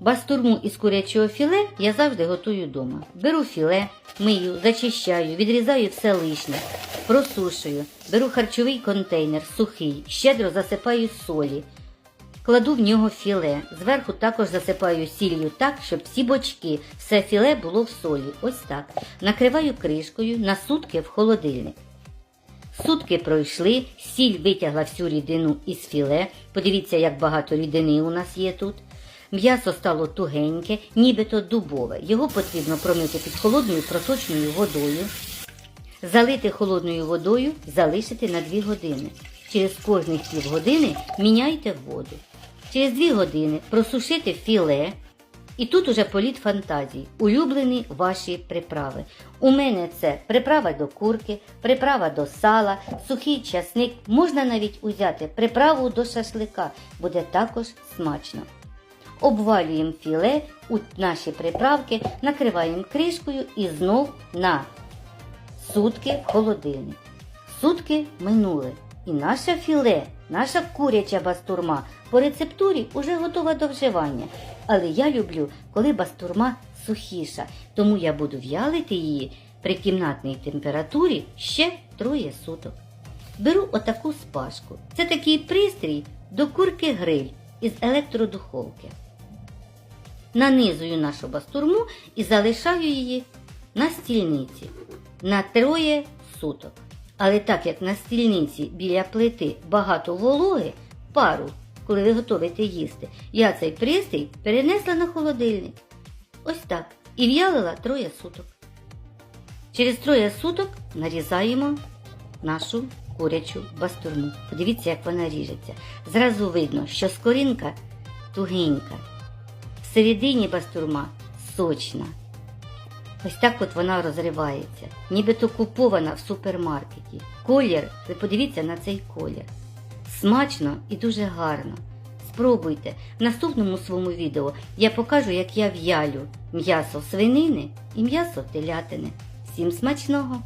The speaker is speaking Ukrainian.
Бастурму із курячого філе я завжди готую вдома. Беру філе, мию, зачищаю, відрізаю все лишнє, просушую, беру харчовий контейнер, сухий, щедро засипаю солі. Кладу в нього філе. Зверху також засипаю сіллю так, щоб всі бочки, все філе було в солі. Ось так. Накриваю кришкою на сутки в холодильник. Сутки пройшли, сіль витягла всю рідину із філе. Подивіться, як багато рідини у нас є тут. М'ясо стало тугеньке, нібито дубове. Його потрібно промити під холодною проточною водою. Залити холодною водою, залишити на 2 години. Через кожних півгодини міняйте воду. Через 2 години просушити філе. І тут уже політ фантазій, улюблені ваші приправи. У мене це приправа до курки, приправа до сала, сухий часник. Можна навіть узяти приправу до шашлика, буде також смачно. Обвалюємо філе у наші приправки, накриваємо кришкою і знов на сутки в холодильник. Сутки минули, і наше філе, наша куряча бастурма по рецептурі уже готова до вживання. Але я люблю, коли бастурма сухіша, тому я буду в'ялити її при кімнатній температурі ще троє суток. Беру отаку спашку. Це такий пристрій до курки гриль із електродуховки. Нанизую нашу бастурму і залишаю її на стільниці на троє суток. Але так як на стільниці біля плити багато вологи, пару, коли ви готуєте їсти, я цей пристрій перенесла на холодильник. Ось так. І в'ялила троє суток. Через троє суток нарізаємо нашу курячу бастурму. Подивіться, як вона ріжеться. Зразу видно, що скоринка тугенька. Всередині бастурма сочна. Ось так от вона розривається, нібито купована в супермаркеті. Колір, ви подивіться на цей колір. Смачно і дуже гарно. Спробуйте. В наступному своєму відео я покажу, як я в'ялю м'ясо свинини і м'ясо телятини. Всім смачного!